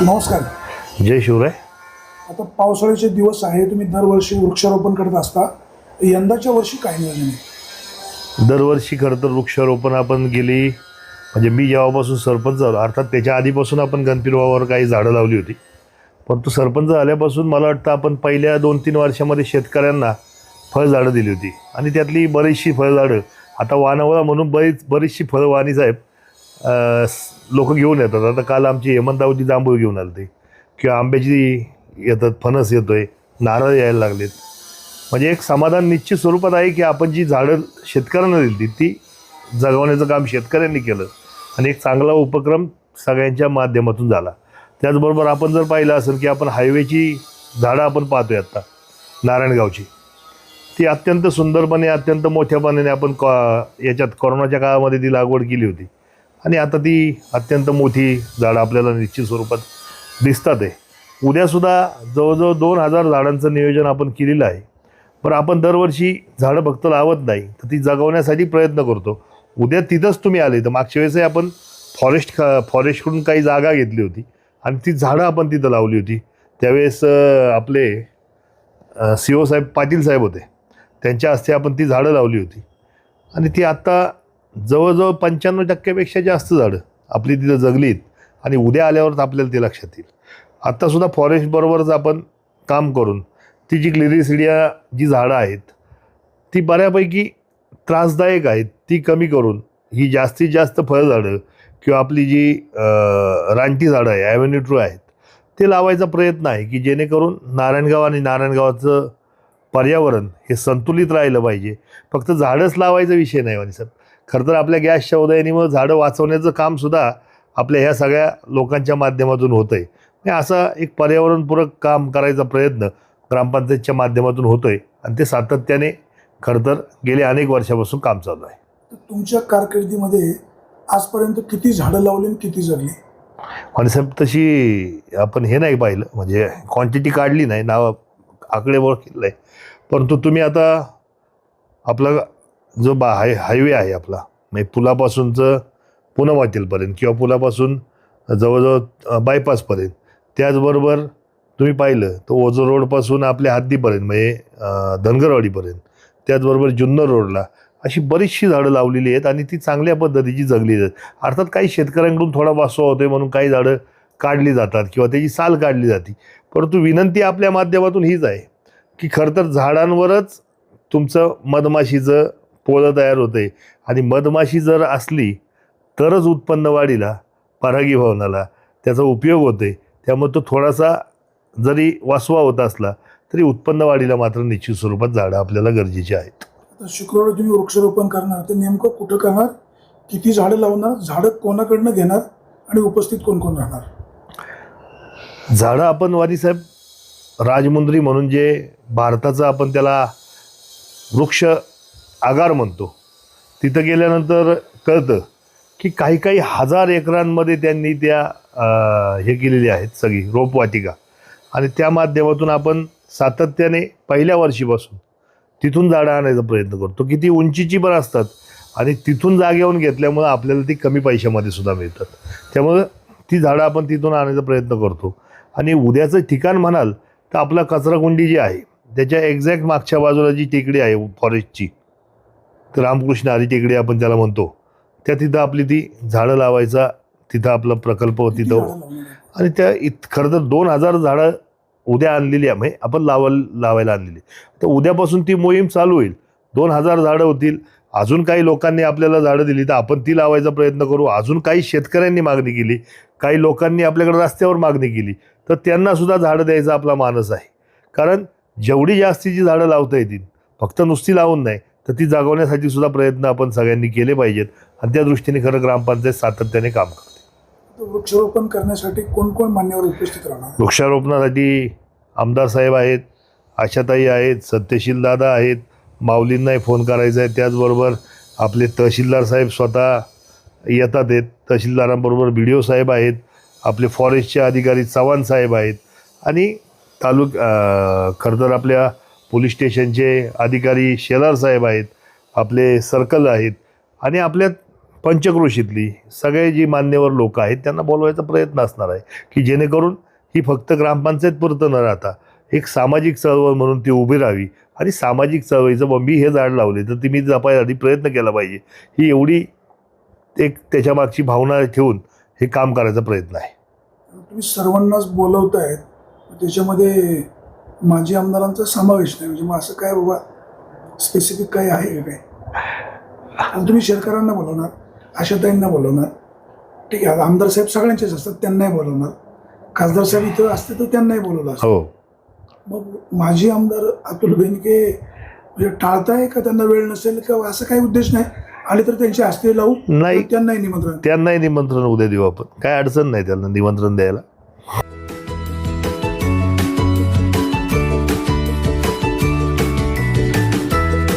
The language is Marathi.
नमस्कार. जय शिवराय. आता पावसाळ्याचे दिवस आहे तुम्ही दरवर्षी वृक्षारोपण करत असता. यंदाच्या वर्षी काय नियोजन आहे? दरवर्षी खरं तर वृक्षारोपण आपण गेली म्हणजे मी जेव्हापासून सरपंच झालो अर्थात त्याच्या आधीपासून आपण गणपतीबाबावर काही झाडं लावली होती. परंतु सरपंच झाल्यापासून मला वाटतं आपण पहिल्या दोन तीन वर्षामध्ये शेतकऱ्यांना फळझाडं दिली होती. आणि त्यातली बरीचशी फळझाडं आता वानावळा म्हणून बरीच बरीचशी फळं वाणी साहेब लोक घेऊन येतात. आता काल आमची हेमंतावती जांभूळ घेऊन आले ते किंवा आंब्याची येतात फणस येतोय नारळ यायला लागलेत. म्हणजे एक समाधान निश्चित स्वरूपात आहे की आपण जी झाडं शेतकऱ्यांना दिली ती जगवण्याचं काम शेतकऱ्यांनी केलं. आणि एक चांगला उपक्रम सगळ्यांच्या माध्यमातून झाला. त्याचबरोबर आपण जर पाहिलं असेल की आपण हायवेची झाडं आपण पाहतोय आत्ता नारायणगावची. ती अत्यंत सुंदरपणे अत्यंत मोठ्यापणाने आपण कॉ याच्यात कोरोनाच्या काळामध्ये ती लागवड केली होती. आणि आता ती अत्यंत मोठी झाडं आपल्याला निश्चित स्वरूपात दिसतात आहे. उद्यासुद्धा जवळजवळ दोन हजार झाडांचं नियोजन आपण केलेलं आहे. पण आपण दरवर्षी झाडं फक्त लावत नाही तर ती जगवण्यासाठी प्रयत्न करतो. उद्या तिथंच तुम्ही आले तर मागच्या वेळेसही आपण फॉरेस्ट का फॉरेस्टकडून काही जागा घेतली होती आणि ती झाडं आपण तिथं लावली होती. त्यावेळेस आपले सी ओ साहेब पाटील साहेब होते. त्यांच्या हस्ते आपण ती झाडं लावली होती. आणि ती आत्ता जवळजवळ पंच्याण्णव टक्क्यापेक्षा जास्त झाडं आपली तिथं जगलीत आणि उद्या आल्यावरच आपल्याला ते लक्षात येईल. आत्तासुद्धा फॉरेस्टबरोबरच आपण काम करून ती जी ग्लिरिसिडिया जी झाडं आहेत ती बऱ्यापैकी त्रासदायक आहेत ती कमी करून ही जास्तीत जास्त फळझाडं किंवा आपली जी रानटी झाडं आहे ॲव्हेन्यू आहेत ते लावायचा प्रयत्न आहे की जेणेकरून नारायणगाव आणि नारायणगावाचं पर्यावरण हे संतुलित राहिलं पाहिजे. फक्त झाडंच लावायचा विषय नाही वाणी साहेब. खरं तर आपल्या गॅसच्या उदयानीमुळे झाडं वाचवण्याचं कामसुद्धा आपल्या ह्या सगळ्या लोकांच्या माध्यमातून होतं आहे असा एक पर्यावरणपूरक काम करायचा प्रयत्न ग्रामपंचायतच्या माध्यमातून होतो आहे आणि ते सातत्याने खरं तर गेल्या अनेक वर्षापासून काम चालू आहे. तुमच्या कारकिर्दीमध्ये आजपर्यंत किती झाडं लावली आणि किती जगली? आणि साहेब तशी आपण हे नाही पाहिलं म्हणजे क्वांटिटी काढली नाही नाव आकडेमोड केलं आहे. परंतु तुम्ही आता आपला जो बा हाय हायवे आहे आपला म्हणजे पुलापासूनचं पुणे वाटेलपर्यंत किंवा पुलापासून जवळजवळ बायपासपर्यंत त्याचबरोबर तुम्ही पाहिलं तर ओझो रोडपासून आपल्या हद्दीपर्यंत म्हणजे धनगरवाडीपर्यंत त्याचबरोबर जुन्नर रोडला अशी बरीचशी झाडं लावलेली आहेत आणि ती चांगल्या पद्धतीची जगली आहेत. अर्थात काही शेतकऱ्यांकडून थोडा वासवा होतोय म्हणून काही झाडं काढली जातात किंवा त्याची साल काढली जाते. परंतु विनंती आपल्या माध्यमातून हीच आहे की खरं तर झाडांवरच तुमचं मधमाशीचं पोळं तयार होतंय आणि मधमाशी जर असली तरच उत्पन्न वाढीला परागी भवनाला. त्याचा उपयोग होतोय त्यामुळे तो थोडासा जरी वासवा होत असला तरी उत्पन्न वाढीला मात्र निश्चित स्वरूपात झाडं आपल्याला गरजेची आहेत. आता शुक्रवारी तुम्ही वृक्षारोपण करणार. तर नेमकं कुठं करणार? किती झाडं लावणार? झाडं कोणाकडनं घेणार? आणि उपस्थित कोण कोण राहणार? झाडं आपण वाणीसाहेब राजमुंद्री म्हणून जे भारताचं आपण त्याला वृक्ष आगार म्हणतो. तिथं गेल्यानंतर कळतं की काही काही हजार एकरांमध्ये त्यांनी त्या हे केलेली आहेत सगळी रोपवाटिका आणि त्या माध्यमातून आपण सातत्याने पहिल्या वर्षीपासून तिथून झाडं आणायचा प्रयत्न करतो. किती उंचीची पण असतात आणि तिथून जागेवरून घेतल्यामुळं आपल्याला ती कमी पैशामध्ये सुद्धा मिळतात. त्यामुळं ती झाडं आपण तिथून आणायचा प्रयत्न करतो. आणि उद्याचं ठिकाण म्हणाल तर आपला कचराकुंडी जी आहे त्याच्या एक्झॅक्ट मागच्या बाजूला जी टेकडी आहे फॉरेस्टची तर रामकृष्ण हरी टेकडी आपण त्याला म्हणतो त्या तिथं आपली ती झाडं लावायचा तिथं आपला प्रकल्प तिथं? आणि त्या इत खरं तर दोन हजार झाडं उद्या आणलेली आहे म्हणजे आपण लावल लावायला आणलेली तर उद्यापासून ती मोहीम चालू होईल. दोन हजार झाडं होतील. अजून काही लोकांनी आपल्याला झाडं दिली तर आपण ती लावायचा प्रयत्न करू. अजून काही शेतकऱ्यांनी मागणी केली. काही लोकांनी आपल्याकडे रस्त्यावर मागणी केली. तर त्यांना सुद्धा झाडं द्यायचा आपला मानस आहे. कारण जेवढी जास्तीची झाडं लावता येतील फक्त नुसती लावून नाही तर ती जागवण्यासाठी सुद्धा प्रयत्न आपण सगळ्यांनी केले पाहिजेत. आणि त्या दृष्टीने खरं ग्रामपंचायत सातत्याने काम करते. वृक्षारोपण करण्यासाठी कोण कोण मान्यवर उपस्थित राहणार? वृक्षारोपणासाठी आमदार साहेब आहेत आशाताई आहेत सत्यशील दादा आहेत माऊलींनाही फोन करायचा आहे. त्याचबरोबर आपले तहसीलदार साहेब स्वतः येतात आहेत. तहसीलदारांबरोबर बी डी ओ साहेब आहेत. आपले फॉरेस्टचे अधिकारी चव्हाण साहेब आहेत. आणि तालुक खरं तर आपल्या पोलीस स्टेशनचे अधिकारी शेलार साहेब आहेत आपले सर्कल आहेत आणि आपल्या पंचक्रोशीतली सगळे जी मान्यवर लोक आहेत त्यांना बोलवायचा प्रयत्न असणार आहे की जेणेकरून ही फक्त ग्रामपंचायत पुरतं न राहता एक सामाजिक चळवळ म्हणून ती उभी राहावी आणि सामाजिक चळवळीचं मग मी हे झाड लावले तर ती मी जपायसाठी प्रयत्न केला पाहिजे. ही एवढी एक त्याच्यामागची भावना ठेवून हे काम करायचा प्रयत्न आहे. तुम्ही सर्वांनाच बोलवत आहेत त्याच्यामध्ये माजी आमदारांचा समावेश नाही. म्हणजे मग असं काय बाबा स्पेसिफिक काही आहे का काय आणि तुम्ही शेतकऱ्यांना बोलवणार आशाताईंना बोलवणार. ठीक आहे आमदार साहेब सगळ्यांचेच असतात त्यांनाही बोलवणार. खासदार साहेब इथं असते तर त्यांनाही बोलवलं असतं. हो. मग माजी आमदार अतुल बेनके म्हणजे टाळताय का त्यांना वेळ नसेल का? असं काही उद्देश नाही. आले तर त्यांचे हस्ते लावू नाही. त्यांनाही निमंत्रण. त्यांनाही निमंत्रण उद्या देऊ आपण. काय अडचण नाही त्यांना निमंत्रण द्यायला.